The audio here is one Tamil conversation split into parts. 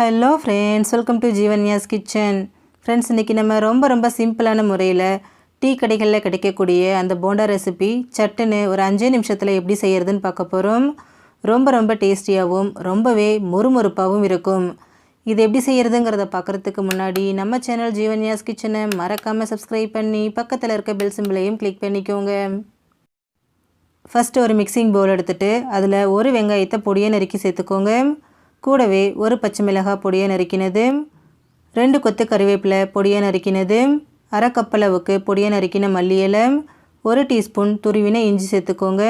Hello friends welcome to Jeevanya's kitchen friends இன்றைக்கி நம்ம ரொம்ப ரொம்ப சிம்பிளான முறையில் டீ கடைகளில் கிடைக்கக்கூடிய அந்த போண்டா ரெசிபி சட்டுன்னு ஒரு அஞ்சே நிமிஷத்தில் எப்படி செய்கிறதுன்னு பார்க்க போகிறோம் ரொம்ப ரொம்ப டேஸ்டியாகவும் ரொம்பவே மொறுமொறுப்பாகவும் இருக்கும். இது எப்படி செய்கிறதுங்கிறத பார்க்குறதுக்கு முன்னாடி நம்ம சேனல் ஜீவன்யாஸ் கிச்சனை மறக்காமல் சப்ஸ்கிரைப் பண்ணி பக்கத்தில் இருக்க பெல் சிம்பிளையும் கிளிக் பண்ணிக்கோங்க. ஃபஸ்ட்டு ஒரு மிக்சிங் பவுல் எடுத்துகிட்டு அதில் ஒரு வெங்காயத்தை பொடியை நறுக்கி சேர்த்துக்கோங்க. கூடவே ஒரு பச்சை மிளகாய் பொடியை நறுக்கினது ரெண்டு கொத்து கருவேப்பிலை பொடியை நறுக்கினது அரை கப்பளவுக்கு பொடியை நறுக்கின மல்லி இலை ஒரு டீஸ்பூன் துருவின இஞ்சி சேர்த்துக்கோங்க.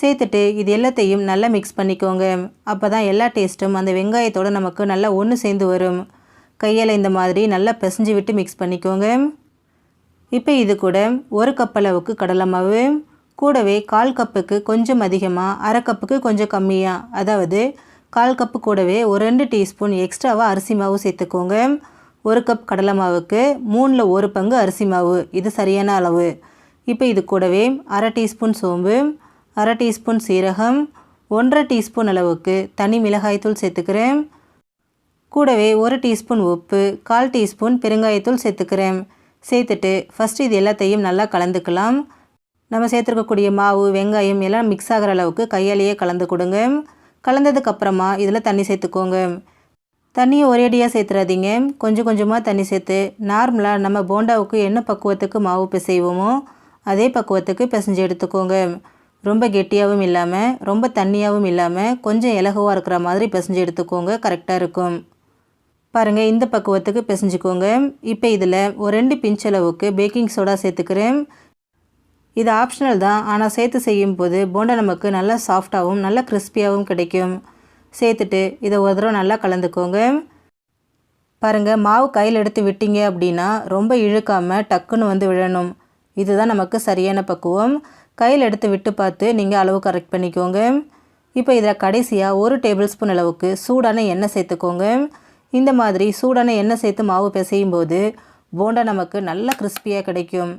சேர்த்துட்டு இது எல்லாத்தையும் நல்லா மிக்ஸ் பண்ணிக்கோங்க. அப்போ தான் எல்லா டேஸ்ட்டும் அந்த வெங்காயத்தோடு நமக்கு நல்லா ஒன்று சேர்ந்து வரும். கையால் இந்த மாதிரி நல்லா பிசைஞ்சு விட்டு மிக்ஸ் பண்ணிக்கோங்க. இப்போ இது கூட ஒரு கப் அளவுக்கு கடலை மாவு கூடவே கால் கப்புக்கு கொஞ்சம் அதிகமாக அரை கப்புக்கு கொஞ்சம் கம்மியாக அதாவது கால் கப்பு கூடவே ஒரு ரெண்டு டீஸ்பூன் எக்ஸ்ட்ராவாக அரிசி மாவு சேர்த்துக்கோங்க. ஒரு கப் கடலை மாவுக்கு மூணில் ஒரு பங்கு அரிசி மாவு. இது சரியான அளவு. இப்போ இது கூடவே அரை டீஸ்பூன் சோம்பு அரை டீஸ்பூன் சீரகம் ஒன்றரை டீஸ்பூன் அளவுக்கு தனி மிளகாய்த்தூள் சேர்த்துக்கிறேன். கூடவே ஒரு டீஸ்பூன் உப்பு கால் டீஸ்பூன் பெருங்காயத்தூள் சேர்த்துக்கிறேன். சேர்த்துட்டு ஃபஸ்ட்டு இது எல்லாத்தையும் நல்லா கலந்துக்கலாம். நம்ம சேர்த்துருக்கக்கூடிய மாவு வெங்காயம் எல்லாம் மிக்ஸ் ஆகிற அளவுக்கு கையாலேயே கலந்து கொடுங்க. கலந்ததுக்கப்புறமா இதில் தண்ணி சேர்த்துக்கோங்க. தண்ணியை ஒரேடியாக சேர்த்துறாதீங்க. கொஞ்சம் கொஞ்சமாக தண்ணி சேர்த்து நார்மலாக நம்ம போண்டாவுக்கு என்ன பக்குவத்துக்கு மாவு பிசைவோமோ அதே பக்குவத்துக்கு பிசைஞ்சு எடுத்துக்கோங்க. ரொம்ப கெட்டியாகவும் இல்லாமல் ரொம்ப தண்ணியாகவும் இல்லாமல் கொஞ்சம் இலகுவாக இருக்கிற மாதிரி பிசைஞ்சு எடுத்துக்கோங்க. கரெக்டாக இருக்கும். பாருங்கள் இந்த பக்குவத்துக்கு பிசைஞ்சுக்கோங்க. இப்போ இதில் ஒரு ரெண்டு பிஞ்ச் அளவுக்கு பேக்கிங் சோடா சேர்த்துக்கிறேன். இது ஆப்ஷனல் தான். ஆனால் சேர்த்து செய்யும் போது போண்டா நமக்கு நல்லா சாஃப்டாகவும் நல்லா கிறிஸ்பியாகவும் கிடைக்கும். சேர்த்துட்டு இதை ஒரு தடவை நல்லா கலந்துக்கோங்க. பாருங்கள் மாவு கையில் எடுத்து விட்டீங்க அப்படின்னா ரொம்ப இழுக்காமல் டக்குன்னு வந்து விழணும். இதுதான் நமக்கு சரியான பக்குவம். கையில் எடுத்து விட்டு பார்த்து நீங்கள் அளவு கரெக்ட் பண்ணிக்கோங்க. இப்போ இதில் கடைசியாக ஒரு டேபிள் ஸ்பூன் அளவுக்கு சூடான எண்ணெய் சேர்த்துக்கோங்க. இந்த மாதிரி சூடான எண்ணெய் சேர்த்து மாவு பிசையும் போது போண்டா நமக்கு நல்லா கிறிஸ்பியாக கிடைக்கும்.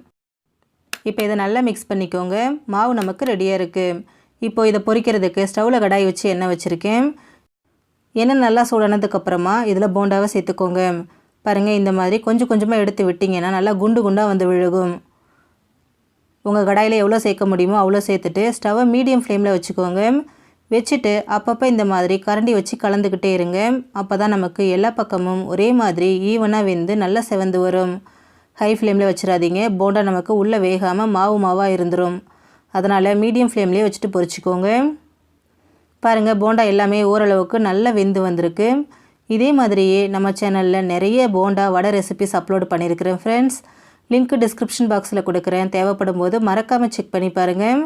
இப்போ இதை நல்லா மிக்ஸ் பண்ணிக்கோங்க. மாவு நமக்கு ரெடியாக இருக்குது இப்போது இதை பொரிக்கிறதுக்கு ஸ்டவ்வில் கடாய் வச்சு எண்ணெய் வச்சுருக்கேன். எண்ணெய் நல்லா சூடானதுக்கப்புறமா இதில் போண்டாவை சேர்த்துக்கோங்க. பாருங்கள் இந்த மாதிரி கொஞ்சம் கொஞ்சமாக எடுத்து விட்டிங்கன்னா நல்லா குண்டு குண்டாக வந்து விழுகும். உங்கள் கடாயில் எவ்வளோ சேர்க்க முடியுமோ அவ்வளோ சேர்த்துட்டு ஸ்டவ்வை மீடியம் ஃப்ளேமில் வச்சுக்கோங்க. வச்சுட்டு அப்பப்போ இந்த மாதிரி கரண்டி வச்சு கலந்துக்கிட்டே இருங்க. அப்போ தான் நமக்கு எல்லா பக்கமும் ஒரே மாதிரி ஈவனாக வெந்து நல்லா செவந்து வரும். ஹை ஃப்ளேமில் வச்சிடாதீங்க போண்டா நமக்கு உள்ளே வேகாமல் மாவு மாவாக இருந்துடும் அதனால் மீடியம் ஃப்ளேம்லேயே வச்சுட்டு பொரிச்சிக்கோங்க பாருங்கள் போண்டா எல்லாமே ஓரளவுக்கு நல்லா வெந்து வந்திருக்கு. இதே மாதிரியே நம்ம சேனலில் நிறைய போண்டா வடை ரெசிபிஸ் அப்லோட் பண்ணியிருக்கிறேன் ஃப்ரெண்ட்ஸ் லிங்க் டிஸ்கிரிப்ஷன் பாக்ஸில் கொடுக்குறேன். தேவைப்படும் போது மறக்காமல் செக் பண்ணி பாருங்கள்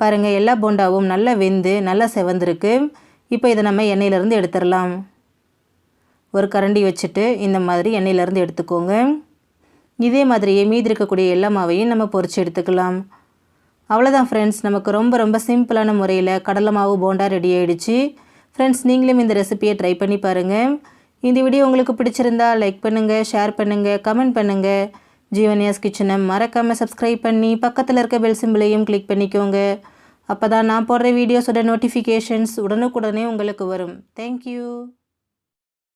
பாருங்கள் எல்லா போண்டாவும் நல்லா வெந்து நல்லா செவந்திருக்கு. இப்போ இதை நம்ம எண்ணெயிலேருந்து எடுத்துடலாம் ஒரு கரண்டி வச்சுட்டு இந்த மாதிரி எண்ணெயிலேருந்து எடுத்துக்கோங்க. இதே மாதிரியே மீதி இருக்கக்கூடிய எல்லா மாவையும் நம்ம பொறிச்சு எடுத்துக்கலாம். அவ்வளோதான் ஃப்ரெண்ட்ஸ் நமக்கு ரொம்ப ரொம்ப சிம்பிளான முறையில் கடலை மாவு போண்டா ரெடி ஆகிடுச்சு ஃப்ரெண்ட்ஸ் நீங்களும் இந்த ரெசிபியை ட்ரை பண்ணி பாருங்கள் இந்த வீடியோ உங்களுக்கு பிடிச்சிருந்தா லைக் பண்ணுங்கள் ஷேர் பண்ணுங்கள் கமெண்ட் பண்ணுங்கள் ஜீவனியாஸ் கிச்சனை மறக்காமல் சப்ஸ்கிரைப் பண்ணி பக்கத்தில் இருக்க பெல் சிம்பிளையும் கிளிக் பண்ணிக்கோங்க. அப்போ தான் நான் போடுற வீடியோஸோட நோட்டிஃபிகேஷன்ஸ் உடனுக்குடனே உங்களுக்கு வரும். தேங்க்யூ